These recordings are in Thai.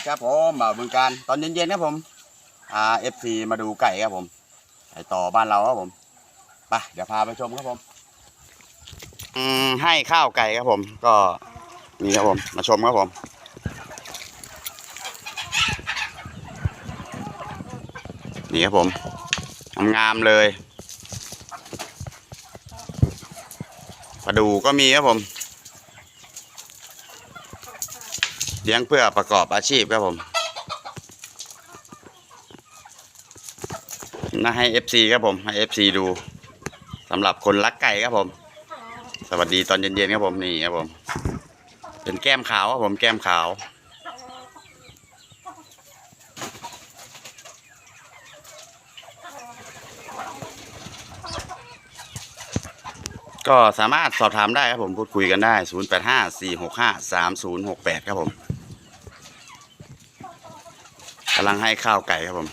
ดีครับผมมาบึงการตอนเย็นๆครับผมอ่าเอฟซีมาดูไก่ครับผมไก่ต่อบ้านเราครับผมไปเดี๋ยวพาไปชมครับผมอืมให้ข้าวไก่ครับผม ก็นี่ครับผม มาชมครับผมนี่ครับผมงามเลยมาดูก็มีครับผม เลี้ยงเพื่อประกอบอาชีพครับผมนะให้ FC ครับผมให้ FC ดูสำหรับคนรักไก่ครับผม สวัสดีตอนเย็นๆครับผมนี่ครับผม เป็นแก้มขาวครับผมแก้มขาวก็สามารถสอบถามได้ครับผมพูดคุยกันได้ 0 8 5 4 6 5 3 0 6 8 ครับผมำลังให้ข้าวไก่ครับผม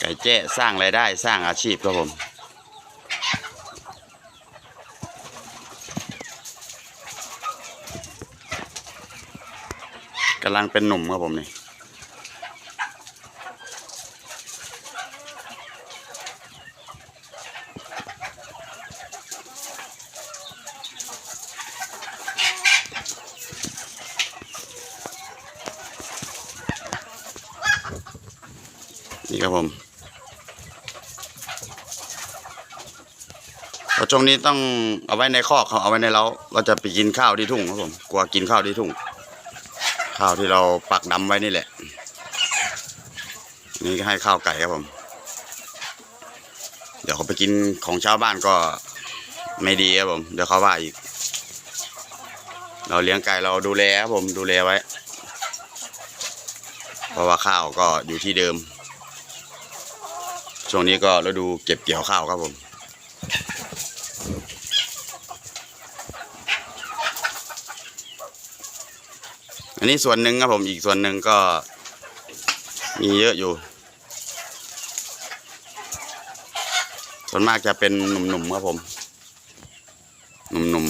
ไก่แจ้สร้างรายได้สร้างอาชีพครับผมกำลังเป็นหนุ่มครับผมนี่ นี่ครับผมเพราะช่วงนี้ต้องเอาไว้ในคอกเขาเอาไว้ในเล้าเราจะไปกินข้าวที่ทุ่งครับผมกลัวกินข้าวที่ทุ่ง ข้าวที่เราปักดำไว้นี่แหละ นี่ก็ให้ข้าวไก่ครับผม เดี๋ยวเขาไปกินของชาวบ้านก็ไม่ดีครับผม เดี๋ยวเขาว่าอีก เราเลี้ยงไก่เราดูแลครับผมดูแลไว้ เพราะว่าข้าวก็อยู่ที่เดิม ช่วงนี้ก็ฤดูเก็บเกี่ยวข้าวครับผมอันนี้ส่วนหนึ่งครับผมอีกส่วนหนึ่งก็มีเยอะอยู่ ส่วนมากจะเป็นหนุ่มๆครับผม หนุ่ม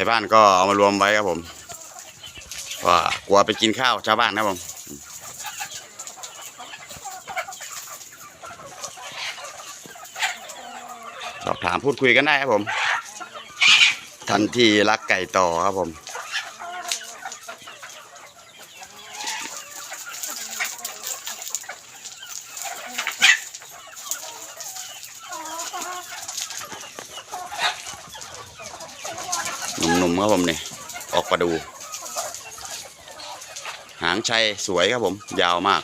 ๆไก่บ้านก็เอามารวมไว้ครับผมว่ากลัวไปกินข้าวชาวบ้านครับผมสอบถามพูดคุยกันได้ครับผม ทันทีรักไก่ต่อครับผม หนุ่มๆครับผมเนี่ยออกมาดู หางชัยสวยครับผม ยาวมาก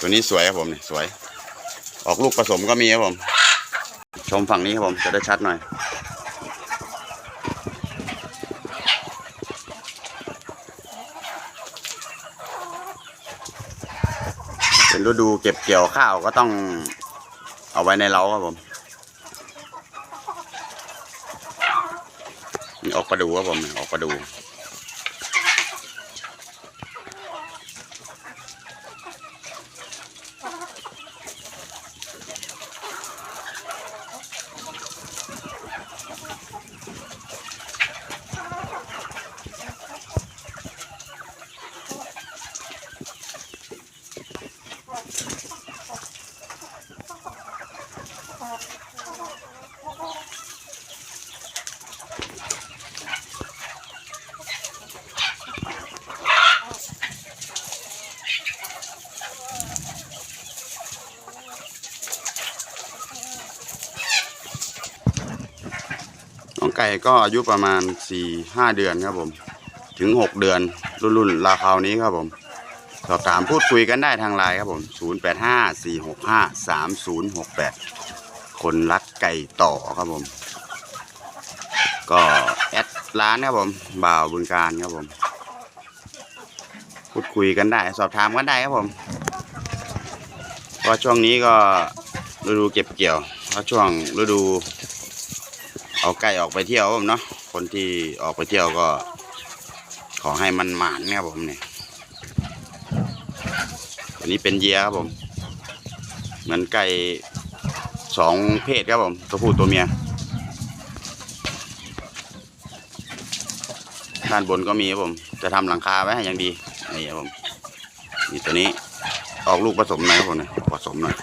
ตัวนี้สวยครับผมนี่สวย ออกลูกผสมก็มีครับผม ชมฝั่งนี้ครับผมจะได้ชัดหน่อย เป็น ฤดูเก็บเกี่ยวข้าวก็ต้องเอาไว้ในเล้าครับผมออกประดูครับผมออกประดู ไก่ก็อายุประมาณสี่ห้าเดือนครับผม ถึงหกเดือนรุ่นรุ่นราคาวนี้ครับผม สอบถามพูดคุยกันได้ทางไลน์ครับผม0 8 5 4 6 5 3 0 6 8คนรักไก่ต่อครับผม ก็แอดร้านครับผม บ่าวบึงการครับผม พูดคุยกันได้ สอบถามกันได้ครับผมเพราะช่วงนี้ก็ฤดูเก็บเกี่ยวเพราะช่วงฤดู เอาไก่ออกไปเที่ยวผมเนาะคนที่ออกไปเที่ยวก็ ขอให้มันหมานครับผมเนี่ยอันนี้เป็นเยียครับผม เหมือนไก่สองเพศครับผมตัวผู้ตัวเมียด้านบนก็มีครับผม จะทำหลังคาไว้ให้อย่างดีนี่ครับผมนี่ตัวนี้ออกลูกผสมหน่อยครับผมเนี่ยผสมหน่อย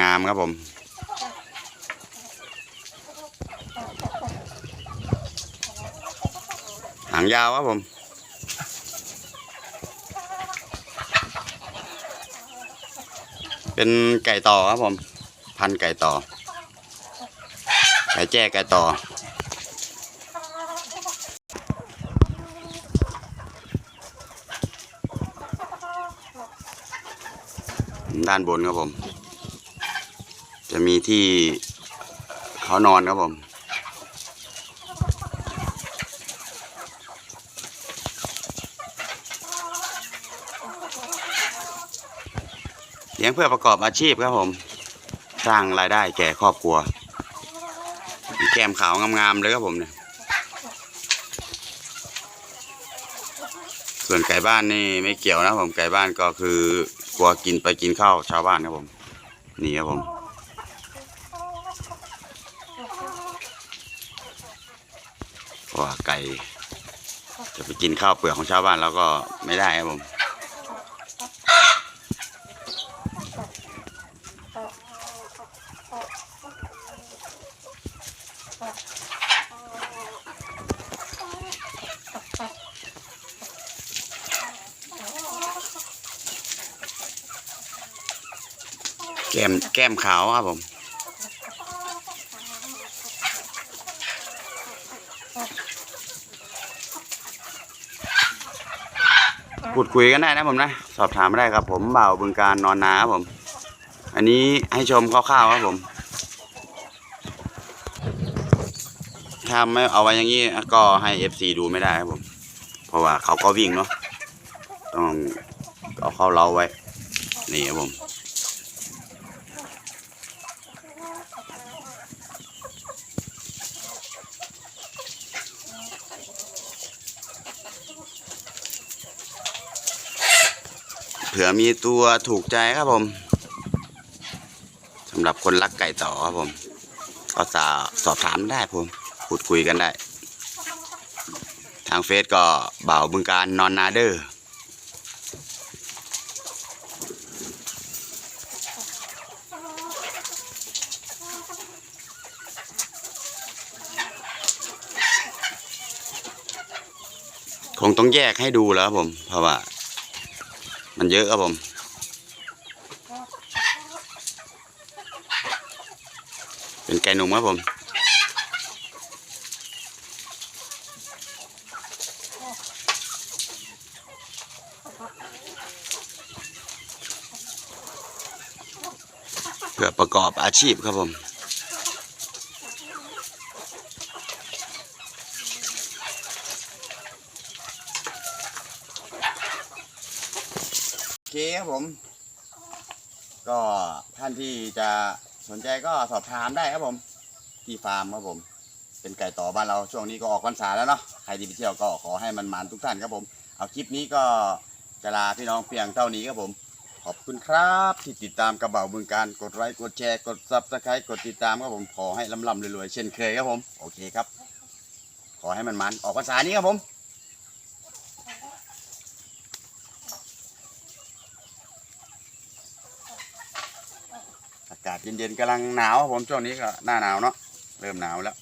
งามๆครับผมหางยาวครับผมเป็นไก่ต่อครับผม พันไก่ต่อ ไก่แจ้ไก่ต่อ ด้านบนครับผม จะมีที่เขานอนครับผมเลี้ยงเพื่อประกอบอาชีพครับผม สร้างรายได้แก่ครอบครัว แก้มขาวงามๆเลยครับผมเนี่ย ส่วนไก่บ้านนี่ไม่เกี่ยวนะผมไก่บ้านก็คือกลัวกินไปกินข้าวชาวบ้านครับผม นี่ครับผม เพราะ ว่าไก่จะไปกินข้าวเปลือกของชาวบ้านแล้วก็ไม่ได้ครับผมแก้มแก้มขาวครับผม พูดคุยกันได้นะผมนะ สอบถามได้ครับ ผมเบ่าวบึงการนอนนาครับผม อันนี้ให้ชมคร่าวๆครับผมถ้าไม่เอาไว้อย่างนี้ก็ให้เอฟซีดูไม่ได้ครับผม เพราะว่าเขาก็วิ่งเนาะต้องเอาเข้าเล้าไว้ นี่ครับผม ผื่อมีตัวถูกใจครับผมสำหรับคนรักไก่ต่อครับผม ก็สาสอบถามได้ผมพูดคุยกันได้ ทางเฟซก็เบ่าบึงการนอนนาเดอร์คงต้องแยกให้ดูแล้วครับผม เพราะว่า มันเยอะครับผมเป็นไก่หนุ่มครับผมเพื่อประกอบอาชีพครับผม โอเคครับ ผม ก็ท่านที่จะสนใจก็สอบถามได้ครับผม ที่ฟาร์มครับผม เป็นไก่ต่อบ้านเราช่วงนี้ก็ออกพรรษาแล้วเนาะใครที่ไปเที่ยวก็ขอให้มันหมานทุกท่านครับผม เอาคลิปนี้ก็จะลาพี่น้องเพียงเท่านี้ครับผม ขอบคุณครับ ที่ติดตามกระเป๋าบึงการกดไลค์กดแชร์กดซับสไครต์กดติดตามครับผมขอให้ลำลำรวยๆเช่นเคยครับผมโอเคครับ ขอให้มันมันออกพรรษานี้ครับผม อากาศ เย็นๆกำลังหนาวครับผมช่วงนี้ก็หน้าหนาวเนาะเริ่มหนาวแล้ว